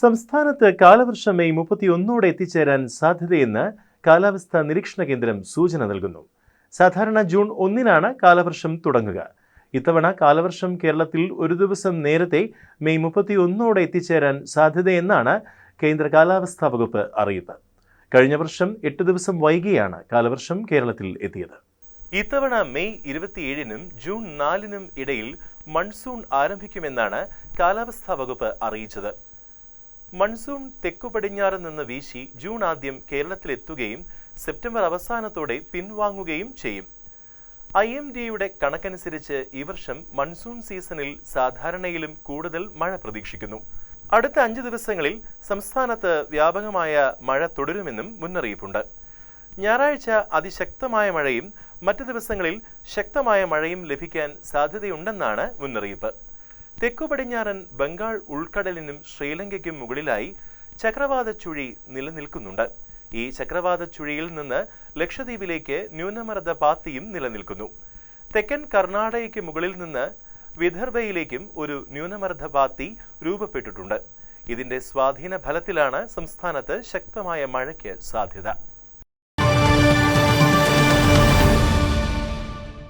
സംസ്ഥാനത്ത് കാലവർഷം മെയ് മുപ്പത്തിയൊന്നോടെ എത്തിച്ചേരാൻ സാധ്യതയെന്ന് കാലാവസ്ഥാ നിരീക്ഷണ കേന്ദ്രം സൂചന നൽകുന്നു. സാധാരണ ജൂൺ ഒന്നിനാണ് കാലവർഷം തുടങ്ങുക. ഇത്തവണ കാലവർഷം കേരളത്തിൽ ഒരു ദിവസം നേരത്തെ മെയ് മുപ്പത്തിയൊന്നോടെ എത്തിച്ചേരാൻ സാധ്യതയെന്നാണ് കേന്ദ്ര കാലാവസ്ഥാ വകുപ്പ് അറിയിപ്പ്. കഴിഞ്ഞ വർഷം എട്ട് ദിവസം വൈകിയാണ് കാലവർഷം കേരളത്തിൽ എത്തിയത്. ഇത്തവണ മെയ് ഇരുപത്തിയേഴിനും ജൂൺ നാലിനും ഇടയിൽ മൺസൂൺ ആരംഭിക്കുമെന്നാണ് കാലാവസ്ഥാ വകുപ്പ് അറിയിച്ചത്. മൺസൂൺ തെക്കു പടിഞ്ഞാറ് നിന്ന് വീശി ജൂൺ ആദ്യം കേരളത്തിലെത്തുകയും സെപ്റ്റംബർ അവസാനത്തോടെ പിൻവാങ്ങുകയും ചെയ്യും. ഐ എം ഡിയുടെ കണക്കനുസരിച്ച് ഈ വർഷം മൺസൂൺ സീസണിൽ സാധാരണയിലും കൂടുതൽ മഴ പ്രതീക്ഷിക്കുന്നു. അടുത്ത അഞ്ച് ദിവസങ്ങളിൽ സംസ്ഥാനത്ത് വ്യാപകമായ മഴ തുടരുമെന്നും മുന്നറിയിപ്പുണ്ട്. ഞായറാഴ്ച അതിശക്തമായ മഴയും മറ്റു ദിവസങ്ങളിൽ ശക്തമായ മഴയും ലഭിക്കാൻ സാധ്യതയുണ്ടെന്നാണ് മുന്നറിയിപ്പ്. തെക്കു പടിഞ്ഞാറൻ ബംഗാൾ ഉൾക്കടലിനും ശ്രീലങ്കയ്ക്കും മുകളിലായി ചക്രവാത ചുഴി നിലനിൽക്കുന്നുണ്ട്. ഈ ചക്രവാത ചുഴിയിൽ നിന്ന് ലക്ഷദ്വീപിലേക്ക് ന്യൂനമർദ്ദ പാത്തിയും നിലനിൽക്കുന്നു. തെക്കൻ കർണാടകയ്ക്ക് മുകളിൽ നിന്ന് വിദർഭയിലേക്കും ഒരു ന്യൂനമർദ്ദ പാത്തി രൂപപ്പെട്ടിട്ടുണ്ട്. ഇതിന്റെ സ്വാധീന ഫലത്തിലാണ് സംസ്ഥാനത്ത് ശക്തമായ മഴയ്ക്ക് സാധ്യത.